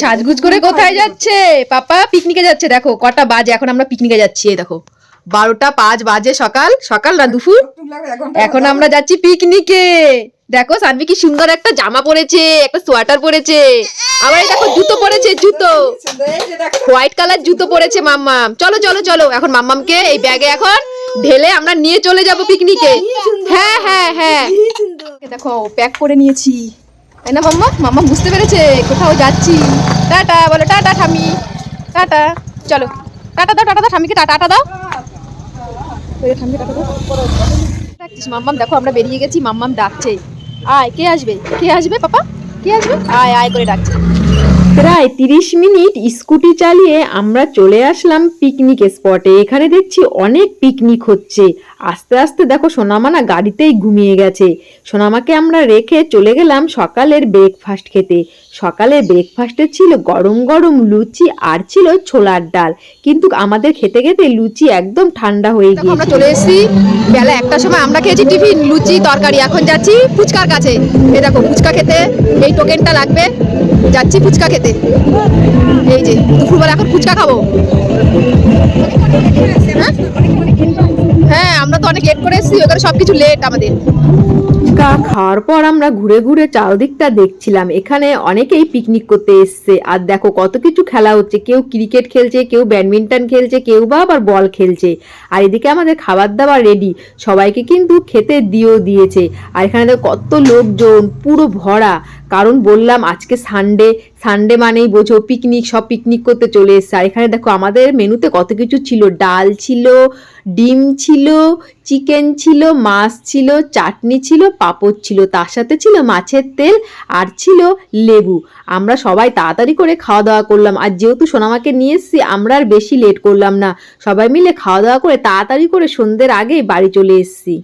সাজগুজ করে কোথায় যাচ্ছে? পাপা পিকনিকে যাচ্ছে দেখো কটা বাজে এখন আমরা পিকনিকে যাচ্ছি এই দেখো। বারোটা পাঁচ বাজে সকাল সকাল না দুপুর? এখন আমরা যাচ্ছি পিকনিকে দেখো সানভি কি সুন্দর একটা জামা পরেছে একটা সোয়েটার পরেছে। আবার দেখো জুতো পরেছে জুতো। হোয়াইট কালার জুতো পরেছে মাম্মাম। চলো চলো চলো এখন মাম্মামকে এই ব্যাগে এখন ঢেলে আমরা নিয়ে চলে যাব পিকনিকে হ্যাঁ হ্যাঁ হ্যাঁ। দেখো প্যাক করে নিয়েছি। তাই না, মাম্মা মাম্মা বুঝতে পেরেছে, কোথাও যাচ্ছি। টাটা, বলো, টাটা ঠামি টাটা, চলো। টাটা দাও টাটা দাও ঠামিকে টাটা টাটা দাও। টাটা দাও। মাম্মাম, দেখো আমরা বেরিয়ে গেছি, মাম্মাম ডাকছে। আয়, কে আসবে? কে আসবে, পাপা? কে আসবে? আয় আয় করে ডাকছে। প্রায় তিরিশ মিনিট স্কুটি চালিয়ে আমরা চলে আসলাম পিকনিক স্পটে এখানে দেখছি অনেক পিকনিক হচ্ছে। আস্তে আস্তে দেখো সোনামানা গাড়িতেই ঘুমিয়ে গেছে। সোনামাকে আমরা রেখে চলে গেলাম সকালের ব্রেকফাস্ট খেতে। সকালের ব্রেকফাস্টে ছিল গরম গরম লুচি আর ছিল ছোলার ডাল। কিন্তু আমাদের খেতে খেতে লুচি একদম ঠান্ডা হয়ে দেখো আমরা চলে এসেছি। বেলা একটার সময় আমরা খেয়েছি টিফিন লুচি তরকারি। এখন যাচ্ছি ফুচকার কাছে। এই দেখো ফুচকা খেতে এই টোকেনটা লাগবে। যাচ্ছি ফুচকা খেতে। এই যে, দুপুরবেলা এখন ফুচকা খাব। হ্যাঁ? আমরা তো অনেক লেট করে এসেছি, ওখানে সবকিছু লেট আমাদের। ফুচকা খাওয়ার পর আমরা ঘুরে ঘুরে চারদিকটা দেখছিলাম। এখানে অনেকেই পিকনিক করতে এসছে। আর দেখো কত কিছু খেলা হচ্ছে। কেউ ক্রিকেট খেলছে, কেউ ব্যাডমিন্টন খেলছে, কেউ বা আবার বল খেলছে। আর এদিকে আমাদের খাবার দাবার রেডি সবাইকে কিন্তু খেতে দিয়েও দিয়েছে। আর এখানে কত লোকজন, পুরো ভরা। কারণ বললাম আজকে সানডে সানডে মানেই বোঝো পিকনিক সব পিকনিক করতে চলে এসছে। আর এখানে দেখো আমাদের মেনুতে কত কিছু ছিল। ডাল ছিল, ডিম ছিল, চিকেন ছিল, মাছ ছিল, চাটনি ছিল, পাঁপড় ছিল, তার সাথে ছিল মাছের তেল আর ছিল লেবু। আমরা সবাই তাড়াতাড়ি করে খাওয়া দাওয়া করলাম। আর যেহেতু সোনামাকে নিয়ে এসেছি, আমরা আর বেশি লেট করলাম না। সবাই মিলে খাওয়া দাওয়া করে তাড়াতাড়ি করে সন্ধ্যের আগে বাড়ি চলে এসেছি।